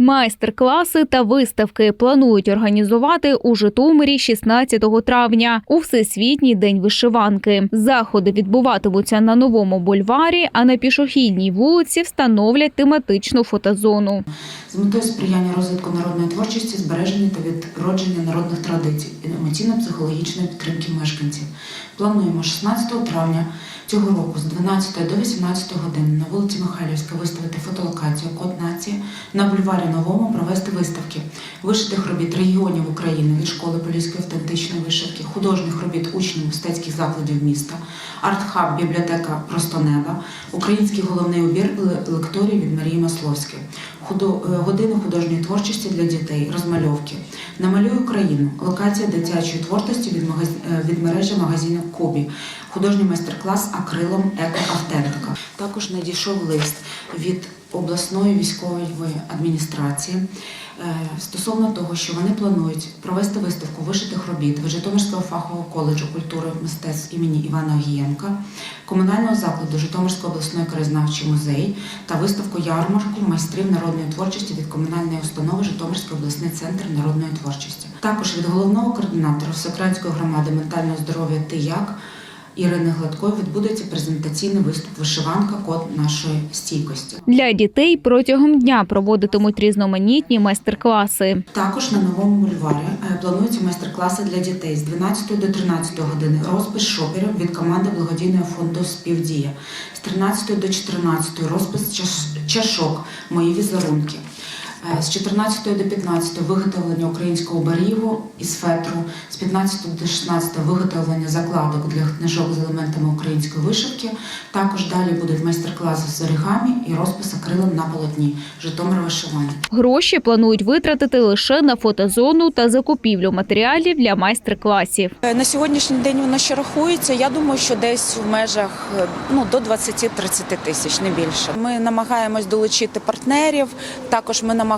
Майстер-класи та виставки планують організувати у Житомирі 16 травня у Всесвітній день вишиванки. Заходи відбуватимуться на новому бульварі, а на пішохідній вулиці встановлять тематичну фотозону. з метою сприяння розвитку народної творчості, збереження та відродження народних традицій, і емоційно-психологічної підтримки мешканців. Плануємо 16 травня цього року з 12 до 18 години на вулиці Михайлівська виставити фотолокацію Код нації на бульварі Новому провести виставки вишитих робіт регіонів України від школи Поліської автентичної вишивки, художніх робіт учнів мистецьких закладів міста, арт-хаб бібліотека Просто неба, український головний убір ле- лекторій від Марії Масловської, е, години художньої творчості для дітей, розмальовки. Намалюй Україну, локація дитячої творчості від, магаз... е, від мережі магазину Кубі, художній майстер-клас акрилом Еко-Автентика. Також надійшов лист від обласної військової адміністрації е, стосовно того, що вони планують провести виставку вишитих робіт від Житомирського фахового коледжу культури мистецтв імені Івана Огієнка, комунального закладу Житомирської обласної краєзнавчий музей та виставку ярмарку майстрів народної творчості від комунальної установи Житомирський обласний центр народної творчості. Також від головного координатора Всеукраїнської громади ментального здоров'я «Ти-як» Ірини Гладкої відбудеться презентаційний виступ вишиванка код нашої стійкості. Для дітей протягом дня проводитимуть різноманітні майстер-класи. Також на новому бульварі е, плануються майстер-класи для дітей з 12 до 13 години. Розпис шоперів від команди благодійного фонду Співдія. З 13 до 14 розпис чашок Мої візерунки. Е, З 14 до 15 виготовлення українського барігу із фетру, з 15 до 16 виготовлення закладок для книжок з елементами української вишивки. Також далі будуть майстер-класи з оригамі і розпис акрилом на полотні Житомир вишивання. Гроші планують витратити лише на фотозону та закупівлю матеріалів для майстер-класів. Е, На сьогоднішній день воно ще рахується. Я думаю, що десь в межах е, ну, до 20-30 тисяч, не більше. Ми намагаємось долучити партнерів. Також ми намагаємось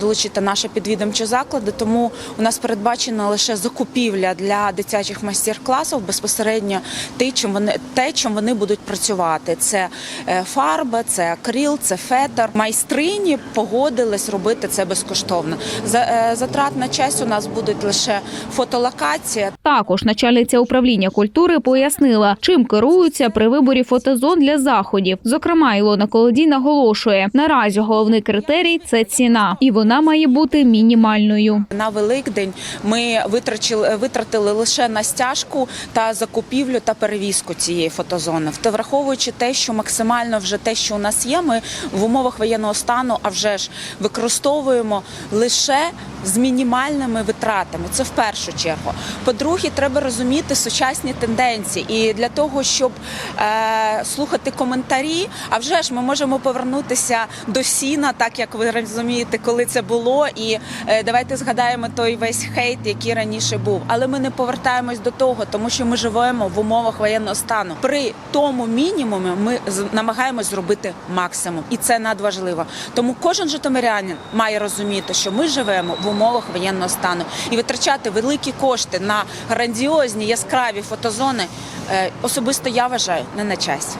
долучити наші підвідомчі заклади. Тому у нас передбачена лише закупівля для дитячих майстер-класів безпосередньо те, чим вони те, чим вони будуть працювати. Це е, фарба, це акрил, це фетр. Майстрині погодились робити це безкоштовно. Е, затратна часть у нас будуть лише фотолокація. Також начальниця управління культури пояснила, чим керуються при виборі фотозон для заходів. Зокрема, Ілона Колодій наголошує, наразі головний критерій це ціна, і вона має бути мінімальною. На Великдень ми витрачили, витратили лише на стяжку та закупівлю та перевізку цієї фотозони. Та враховуючи те, що максимально вже те, що у нас є, ми в умовах воєнного стану, а вже ж використовуємо лише з мінімальними витратами. Це в першу чергу. По-друге, треба розуміти сучасні тенденції. І для того, щоб е, слухати коментарі, а вже ж ми можемо повернутися до сіна, так як ви розумієте, коли це було. І е, давайте згадаємо той весь хейт, який раніше був. Але ми не повертаємось до того, тому що ми живемо в умовах воєнного стану. При тому мінімумі ми намагаємось зробити максимум, і це надважливо. Тому кожен житомирянин має розуміти, що ми живемо в умовах воєнного стану і витрачати великі кошти на грандіозні яскраві фотозони. е, Особисто я вважаю не на часі.